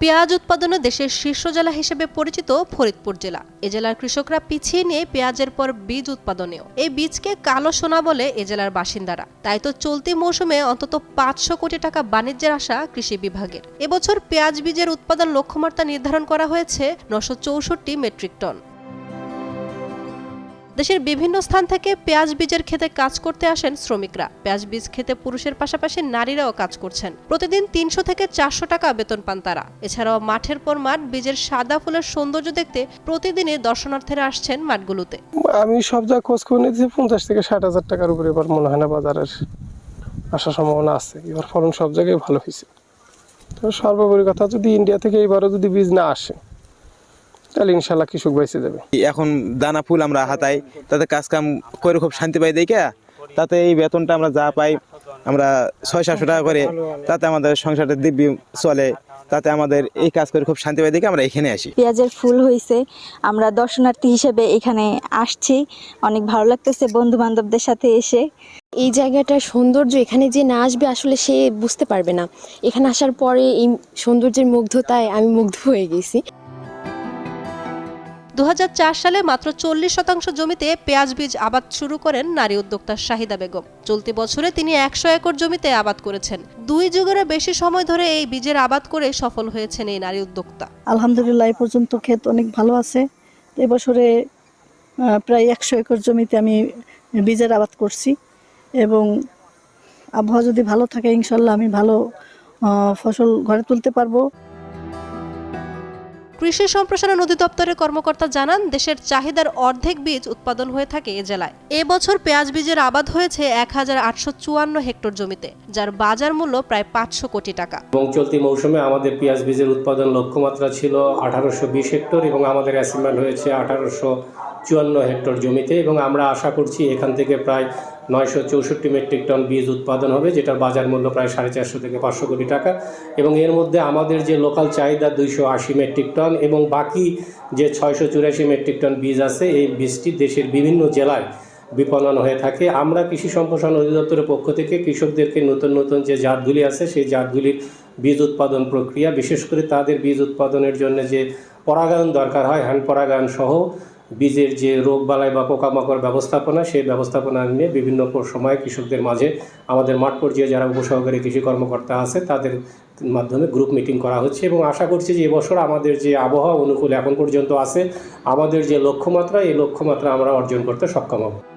পেঁয়াজ উৎপাদনে দেশের শীর্ষ জেলা হিসেবে পরিচিত ফরিদপুর জেলা। এ জেলার কৃষকরা পিছিয়ে নিয়ে পেঁয়াজের পর বীজ উৎপাদনেও। এই বীজকে কালো সোনা বলে এ জেলার বাসিন্দারা। তাই তো চলতি মৌসুমে অন্তত পাঁচশো কোটি টাকা বাণিজ্যের আশা কৃষি বিভাগের। এবছর পেঁয়াজ বীজের উৎপাদন লক্ষ্যমাত্রা নির্ধারণ করা হয়েছে নশো মেট্রিক টন। দেশের বিভিন্ন স্থান থেকে পেঁয়াজ বীজের খেতে কাজ করতে আসেন শ্রমিকরা। পেঁয়াজ বীজ খেতে পুরুষের পাশাপাশি নারীরাও কাজ করছেন। প্রতিদিন তিনশো থেকে চারশো টাকা বেতন পান তারা। এছাড়াও মাঠের পর মাঠ বীজের সাদা ফুলের সৌন্দর্য দেখতে প্রতিদিনই দর্শনার্থীরা আসছেন মাঠগুলোতে। আমি সব যা খোঁজ খবর নিয়েছি, পঞ্চাশ থেকে ষাট হাজার টাকার উপরে এবার মনে হয় না বাজারের আসার সম্ভাবনা আছে। এবার ফলন সব জায়গায় ভালো হয়েছে। তো সর্বোপরি কথা যদি ইন্ডিয়া থেকে এবারও যদি বীজ না আসে তাহলে ইনশাল্লাহ কৃষক বেঁচে যাবে। এখন দানা ফুল আমরা হাতাই তাতে কাজ কাম করে খুব শান্তি পাই দেখে তাতে এই বেতনটা আমরা যা পাই আমরা ছয় সাতশো টাকা করে তাতে আমাদের সংসারটা দিব্যি চলে তাতে আমাদের এই কাজ করে খুব শান্তি পাই দেখে আমরা এখানে আসি। পেঁয়াজের ফুল হয়েছে আমরা দর্শনার্থী হিসেবে এখানে আসছি অনেক ভালো লাগতেছে বন্ধু বান্ধবদের সাথে এসে। এই জায়গাটার সৌন্দর্য এখানে যে না আসবে আসলে সে বুঝতে পারবে না। এখানে আসার পরে এই সৌন্দর্যের মুগ্ধতায় আমি মুগ্ধ হয়ে গেছি। দু হাজার চার সালে মাত্র চল্লিশ শতাংশ জমিতে পেঁয়াজ বীজ আবাদ শুরু করেন নারী উদ্যোক্তা শাহিদা বেগম। চলতি বছরে তিনি একশো একর জমিতে আবাদ করেছেন। দুই যুগেরও বেশি সময় ধরে এই বীজের আবাদ করে সফল হয়েছেন এই নারী উদ্যোক্তা। আলহামদুলিল্লাহ, এই পর্যন্ত ক্ষেত অনেক ভালো আছে। এবছরে প্রায় একশো একর জমিতে আমি বীজের আবাদ করছি এবং আবহাওয়া যদি ভালো থাকে, ইনশাল্লাহ আমি ভালো ফসল ঘরে তুলতে পারব। কৃষি সম্প্রসারণ অধিদপ্তরের কর্মকর্তা জানান, দেশের চাহিদার অর্ধেক বীজ উৎপাদন হয়ে থাকে এ জেলায়। এবছর পেঁয়াজ বীজের আবাদ হয়েছে এক হাজার আটশো চুয়ান্ন হেক্টর জমিতে, যার বাজার মূল্য প্রায় পাঁচশো কোটি টাকা। এবং চলতি মৌসুমে আমাদের পেঁয়াজ বীজের উৎপাদন লক্ষ্যমাত্রা ছিল আঠারোশো বিশ হেক্টর এবং আমাদের অ্যাসিমেন্ট হয়েছে আঠারোশো চুয়ান্ন হেক্টর জমিতে এবং আমরা আশা করছি এখান থেকে প্রায় নয়শো চৌষট্টি মেট্রিক টন বীজ উৎপাদন হবে, যেটার বাজার মূল্য প্রায় সাড়ে চারশো থেকে পাঁচশো কোটি টাকা। এবং এর মধ্যে আমাদের যে লোকাল চাহিদা দুইশো আশি মেট্রিক টন এবং বাকি যে ছয়শো চুরাশি মেট্রিক টন বীজ আছে, এই বীজটি দেশের বিভিন্ন জেলায় বিপণন হয়ে থাকে। আমরা কৃষি সম্প্রসারণ অধিদপ্তরের পক্ষ থেকে কৃষকদেরকে নতুন নতুন যে জাতগুলি আছে, সেই জাতগুলির বীজ উৎপাদন প্রক্রিয়া, বিশেষ করে তাদের বীজ উৎপাদনের জন্য যে পরাগায়ন দরকার হয় হ্যান্ড পরাগায়ন সহ বীজের যে রোগ বালাই বা পোকামাকড় ব্যবস্থাপনা, সেই ব্যবস্থাপনা নিয়ে বিভিন্ন সময় কৃষকদের মাঝে আমাদের মাঠ পর্যায়ে যারা উপসহকারী কৃষি কর্মকর্তা আছে, তাদের মাধ্যমে গ্রুপ মিটিং করা হচ্ছে এবং আশা করছি যে এবছর আমাদের যে আবহাওয়া অনুকূল এখন পর্যন্ত আছে, আমাদের যে লক্ষ্যমাত্রা, এই লক্ষ্যমাত্রা আমরা অর্জন করতে সক্ষম হব।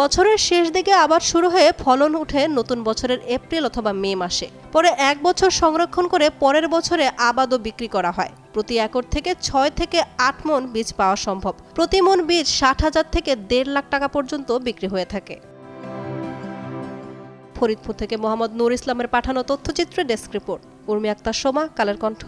বছরের শেষ দিকে আবার শুরু হয়ে ফলন উঠে নতুন বছরের এপ্রিল অথবা মে মাসে। পরে এক বছর সংরক্ষণ করে পরের বছরে আবাদও বিক্রি করা হয়। প্রতি একর থেকে ছয় থেকে আট মন বীজ পাওয়া সম্ভব। প্রতি মন বীজ ষাট হাজার থেকে দেড় লাখ টাকা পর্যন্ত বিক্রি হয়ে থাকে। ফরিদপুর থেকে মোহাম্মদ নূর ইসলামের পাঠানো তথ্যচিত্রে ডেস্ক রিপোর্ট। উর্মি আক্তার সোমা, কালের কণ্ঠ।